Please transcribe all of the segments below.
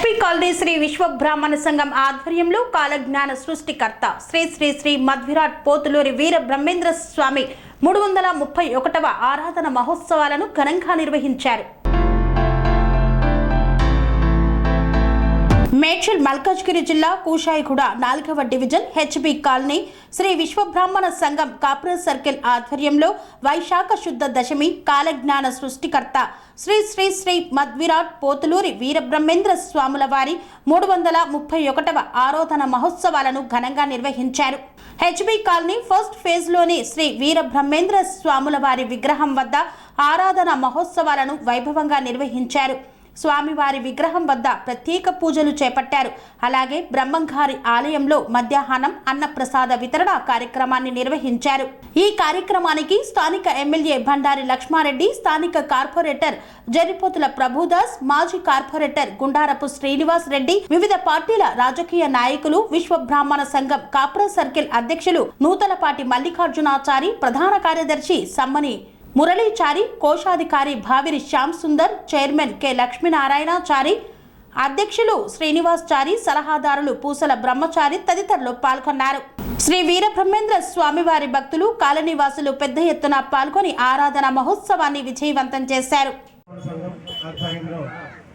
SP colony Shri Vishwabrahmana సంఘం ఆధ్వర్యంలో కాలజ్ఞాన సృష్టికర్త శ్రీ శ్రీ శ్రీ మధ్విరాట్ పోతులూరి వీర బ్రహ్మేంద్ర స్వామి మూడు వందల ముప్పై ఒకటవ ఆరాధన మహోత్సవాలను ఘనంగా నిర్వహించారు. మేడ్చల్ మల్కాజ్గిరి జిల్లా కూషాయిగూడ నాలుగవ division HB colony Shri Vishwabrahmana సంఘం కాప్రా సర్కిల్ ఆధ్వర్యంలో వైశాఖ శుద్ధ దశమి కాలజ్ఞాన సృష్టికర్త శ్రీ శ్రీ శ్రీ మద్విరాట్ పోతులూరి వీరబ్రహ్మేంద్ర స్వాముల వారి మూడు వందల ముప్పై ఒకటవ ఆరాధన మహోత్సవాలను ఘనంగా నిర్వహించారు. హెచ్బి కాలనీ ఫస్ట్ ఫేజ్లోని శ్రీ వీరబ్రహ్మేంద్ర స్వాముల వారి విగ్రహం వద్ద ఆరాధన మహోత్సవాలను వైభవంగా నిర్వహించారు. స్వామివారి విగ్రహం వద్ద ప్రత్యేక పూజలు చేపట్టారు. అలాగే బ్రహ్మంఘారి ఆలయంలో మధ్యాహ్నం అన్నప్రసాద వితరణ కార్యక్రమాన్ని నిర్వహించారు. ఈ కార్యక్రమానికి స్థానిక ఎమ్మెల్యే బండారి లక్ష్మారెడ్డి స్థానిక కార్పొరేటర్ జరిపోతుల ప్రభుదాస్ మాజీ కార్పొరేటర్ గుండారపు శ్రీనివాస్ రెడ్డి వివిధ పార్టీల రాజకీయ నాయకులు విశ్వ బ్రాహ్మణ సంఘం కాప్రా సర్కిల్ అధ్యక్షులు నూతలపాటి మల్లికార్జునాచారి ప్రధాన కార్యదర్శి సమ్మని మురళీచారి కోశాధికారి భావిరి శ్యామ్ సుందర్ చైర్మన్ కె లక్ష్మీనారాయణాచారి అధ్యక్షులు శ్రీనివాస్ చారి సలహాదారులు పూసల బ్రహ్మచారి తదితరులు పాల్గొన్నారు. శ్రీ వీరబ్రహ్మేంద్ర స్వామివారి భక్తులు కాలనీవాసులు పెద్ద ఎత్తున పాల్గొని ఆరాధన మహోత్సవాన్ని విజయవంతం చేశారు.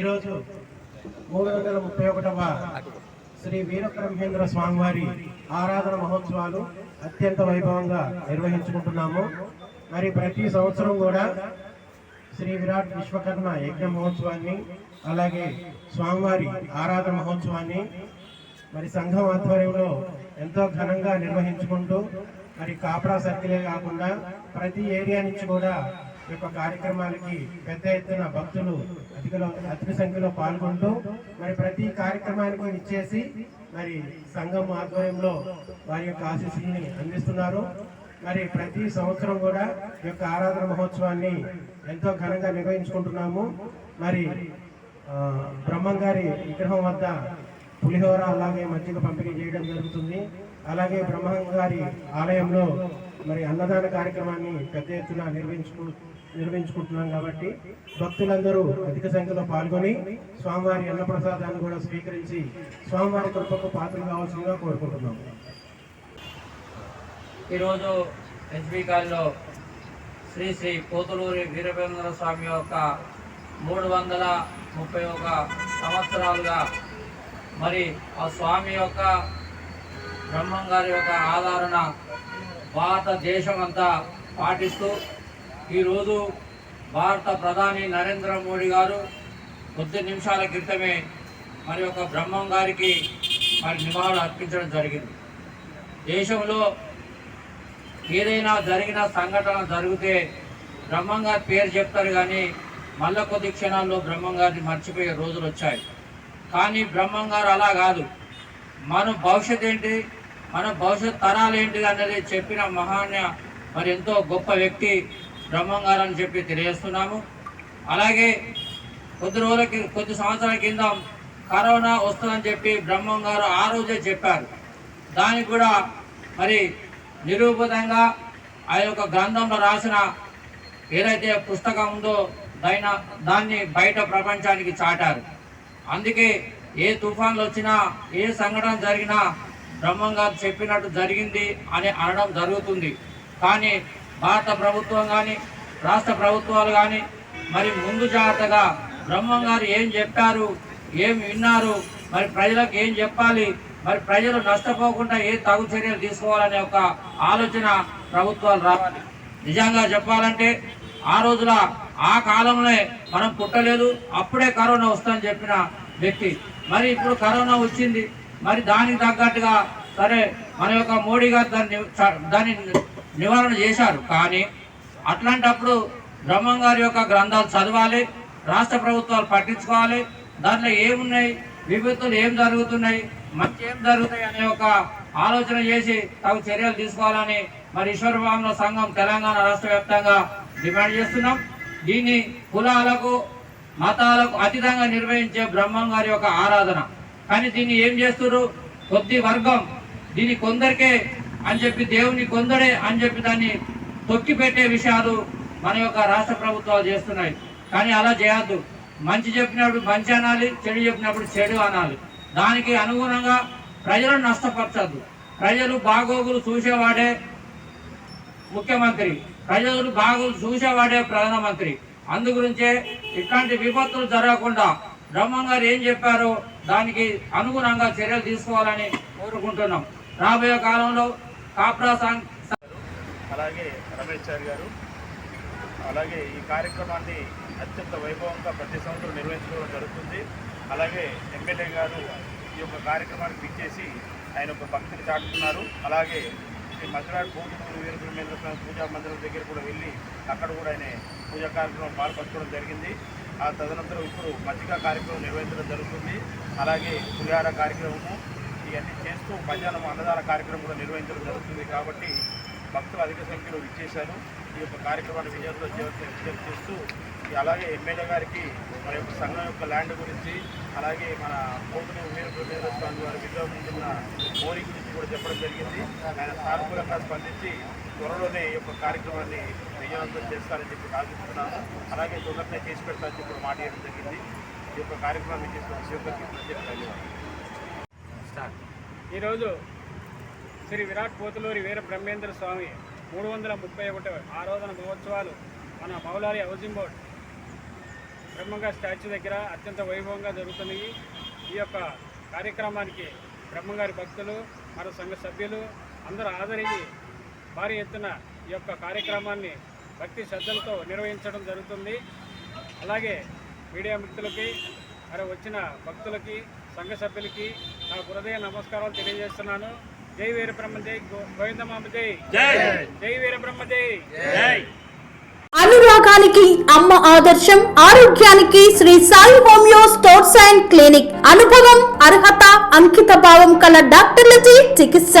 ఈరోజు మూడు వందల ముప్పై ఒకటవ శ్రీ వీరబ్రహ్మేంద్ర స్వామివారి ఆరాధన మహోత్సవాలు అత్యంత వైభవంగా నిర్వహించుకుంటున్నాము. మరి ప్రతి సంవత్సరం కూడా శ్రీ విరాట్ విశ్వకర్మ యజ్ఞ మహోత్సవాన్ని అలాగే స్వామివారి ఆరాధన మహోత్సవాన్ని మరి సంఘం ఆధ్వర్యంలో ఎంతో ఘనంగా నిర్వహించుకుంటూ మరి కాపరా సర్కిలే కాకుండా ప్రతి ఏరియా నుంచి కూడా ఈ యొక్క కార్యక్రమాలకి పెద్ద ఎత్తున భక్తులు అధికలో అధిక సంఖ్యలో పాల్గొంటూ మరి ప్రతి కార్యక్రమానికి ఇచ్చేసి మరి సంఘం ఆధ్వర్యంలో వారి యొక్క ఆశీస్సుల్ని అందిస్తున్నారు. మరి ప్రతి సంవత్సరం కూడా ఈ యొక్క ఆరాధన మహోత్సవాన్ని ఎంతో ఘనంగా నిర్వహించుకుంటున్నాము. మరి బ్రహ్మంగారి విగ్రహం వద్ద పులిహోర అలాగే మజ్జిగ పంపిణీ చేయడం జరుగుతుంది. అలాగే బ్రహ్మంగారి ఆలయంలో మరి అన్నదాన కార్యక్రమాన్ని పెద్ద ఎత్తున నిర్వహించుకు నిర్వహించుకుంటున్నాం కాబట్టి భక్తులందరూ అధిక సంఖ్యలో పాల్గొని స్వామివారి అన్నప్రసాదాన్ని కూడా స్వీకరించి స్వామివారి కృపకు పాత్ర కావాల్సిందిగా కోరుకుంటున్నాము. ఈరోజు ఎస్బీ కాల్లో శ్రీ శ్రీ పోతులూరి వీరభేంద్ర స్వామి యొక్క మూడు వందల ముప్పై ఒక సంవత్సరాలుగా మరి ఆ స్వామి యొక్క బ్రహ్మం గారి యొక్క ఆదరణ భారతదేశం అంతా పాటిస్తూ ఈరోజు భారత ప్రధాని నరేంద్ర మోడీ గారు కొద్ది నిమిషాల క్రితమే మరి ఒక బ్రహ్మం గారికి మరి నివాళులు అర్పించడం జరిగింది. దేశంలో ఏదైనా జరిగిన సంఘటన జరిగితే బ్రహ్మంగారి పేరు చెప్తారు కానీ మళ్ళా కొద్ది క్షణాల్లో బ్రహ్మంగారిని మర్చిపోయే రోజులు వచ్చాయి. కానీ బ్రహ్మంగారు అలా కాదు. మన భవిష్యత్ ఏంటి? మన భవిష్యత్ తరాలు ఏంటి అన్నది చెప్పిన మహాన్య మరి ఎంతో గొప్ప వ్యక్తి బ్రహ్మంగారు అని చెప్పి తెలియజేస్తున్నాము. అలాగే కొద్ది రోజులకి కొద్ది సంవత్సరాల కింద కరోనా వస్తుందని చెప్పి బ్రహ్మం గారు ఆ రోజే చెప్పారు. దానికి కూడా మరి నిరూపితంగా ఆ యొక్క గ్రంథంలో రాసిన ఏదైతే పుస్తకం ఉందో దాని దాన్ని బయట ప్రపంచానికి చాటారు. అందుకే ఏ తుఫాన్లు వచ్చినా ఏ సంఘటన జరిగినా బ్రహ్మంగారు చెప్పినట్టు జరిగింది అని అనడం జరుగుతుంది. కానీ భారత ప్రభుత్వం కానీ రాష్ట్ర ప్రభుత్వాలు కానీ మరి ముందు జాగ్రత్తగా బ్రహ్మం గారు ఏం చెప్పారు ఏం విన్నారు మరి ప్రజలకు ఏం చెప్పాలి మరి ప్రజలు నష్టపోకుండా ఏ తగు చర్యలు తీసుకోవాలనే ఒక ఆలోచన ప్రభుత్వాలు రావాలి. నిజంగా చెప్పాలంటే ఆ రోజుల ఆ కాలంలో మనం పుట్టలేదు అప్పుడే కరోనా వస్తుందని చెప్పిన వ్యక్తి. మరి ఇప్పుడు కరోనా వచ్చింది మరి దానికి తగ్గట్టుగా సరే మన యొక్క మోడీ గారు దాన్ని దాన్ని నివారణ చేశారు. కానీ అట్లాంటప్పుడు బ్రహ్మం గారి యొక్క గ్రంథాలు చదవాలి రాష్ట్ర ప్రభుత్వాలు పట్టించుకోవాలి. దాంట్లో ఏమున్నాయి? విపత్తులు ఏం జరుగుతున్నాయి? మంచి ఏం జరుగుతాయి అనే ఒక ఆలోచన చేసి తగు చర్యలు తీసుకోవాలని మరి ఈశ్వరభావన సంఘం తెలంగాణ రాష్ట్ర వ్యాప్తంగా డిమాండ్ చేస్తున్నాం. దీన్ని కులాలకు మతాలకు అతీతంగా నిర్వహించే బ్రహ్మం గారి యొక్క ఆరాధన. కానీ దీన్ని ఏం చేస్తున్నారు కొద్ది వర్గం. దీన్ని కొందరికే అని చెప్పి దేవుని కొందరే అని చెప్పి దాన్ని తొక్కి పెట్టే విషయాలు మన యొక్క రాష్ట్ర ప్రభుత్వాలు చేస్తున్నాయి. కానీ అలా చేయొద్దు. మంచి చెప్పినప్పుడు మంచి అనాలి చెడు చెప్పినప్పుడు చెడు అనాలి. దానికి అనుగుణంగా ప్రజలను నష్టపరచద్దు. ప్రజలు బాగోగులు చూసేవాడే ముఖ్యమంత్రి. ప్రజలు బాగోగులు చూసేవాడే ప్రధానమంత్రి. అందుగురించే ఇట్లాంటి విపత్తులు జరగకుండా బ్రహ్మం గారు ఏం చెప్పారో దానికి అనుగుణంగా చర్యలు తీసుకోవాలని కోరుకుంటున్నాం. రాబోయే కాలంలో కాప్రా సాంగ్ అలాగే రమేష్ చారి గారు అలాగే ఈ కార్యక్రమాన్ని అత్యంత వైభవంగా ప్రతి సంవత్సరం నిర్వహించుకోవడం జరుగుతుంది. అలాగే ఎమ్మెల్యే గారు ఈ యొక్క కార్యక్రమానికి పిచ్చేసి ఆయన ఒక భక్తిని చాటుతున్నారు. అలాగే ఈ మధురాడు భూమి వీరబ్రహ్మేంద్ర స్వామి పూజా మందిరం దగ్గర కూడా వెళ్ళి అక్కడ కూడా ఆయన పూజా కార్యక్రమం పాల్పంచుకోవడం జరిగింది. ఆ తదనంతరం ఇప్పుడు మజ్జిగ కార్యక్రమం నిర్వహించడం జరుగుతుంది. అలాగే పులిహార కార్యక్రమము ఇవన్నీ చేస్తూ మధ్యాహ్నం అన్నదాన కార్యక్రమం కూడా నిర్వహించడం జరుగుతుంది. కాబట్టి భక్తులు అధిక సంఖ్యలో విచ్చేశారు. ఈ యొక్క కార్యక్రమాన్ని విజయంతో విజయం చేస్తూ అలాగే ఎమ్మెల్యే గారికి మన యొక్క సంఘం యొక్క ల్యాండ్ గురించి అలాగే మన కోతులు వీరభద్రేంద్ర స్వామి వారి విగ్రహం ముందున్న మోరీ గురించి కూడా చెప్పడం జరిగింది. ఆయన సానుకూలంగా స్పందించి త్వరలోనే ఈ యొక్క కార్యక్రమాన్ని విజయవంతం చేస్తారని చెప్పి ఆశిస్తున్నాను. అలాగే తొందరనే చేసి పెడతారని చెప్పి మాట ఇవ్వడం జరిగింది. ఈ యొక్క కార్యక్రమాన్ని చేసిన శివకర్కి ప్రత్యేక ధన్యవాదాలు. ఈరోజు శ్రీ విరాట్ పోతులూరి వీర బ్రహ్మేంద్ర స్వామి మూడు వందల ముప్పై ఒకటి ఆరాధన మహోత్సవాలు మన మౌలారి హౌసింగ్ బోర్డ్. బ్రహ్మంగా స్టాచ్యూ దగ్గర అత్యంత వైభవంగా జరుగుతున్నాయి. ఈ యొక్క కార్యక్రమానికి బ్రహ్మంగారి భక్తులు మన సంఘ సభ్యులు అందరూ ఆదరించి భారీ ఎత్తున ఈ యొక్క కార్యక్రమాన్ని భక్తి శ్రద్ధలతో నిర్వహించడం జరుగుతుంది. అలాగే మీడియా మిత్రులకి మరి వచ్చిన భక్తులకి సంఘ సభ్యులకి నా హృదయ నమస్కారాలు తెలియజేస్తున్నాను. జై వీరబ్రహ్మ జై గోవిందమామ జై. జై. వీరబ్రహ్మ జై. జై. అనురాగానికి అమ్మ ఆదర్శం ఆరోగ్యానికి Shri Sai homeo stores and clinic. అనుభవం అర్హత అంకిత భావం కల డాక్టర్లచే చికిత్స.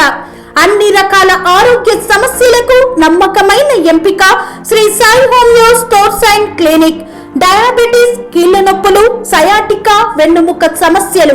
అన్ని రకాల ఆరోగ్య సమస్యలకు నమ్మకమైన ఎంపిక Shri Sai homeo stores and clinic. Diabetes కీళ్ళ నొప్పులు సయాటికా వెన్నుముక సమస్యలు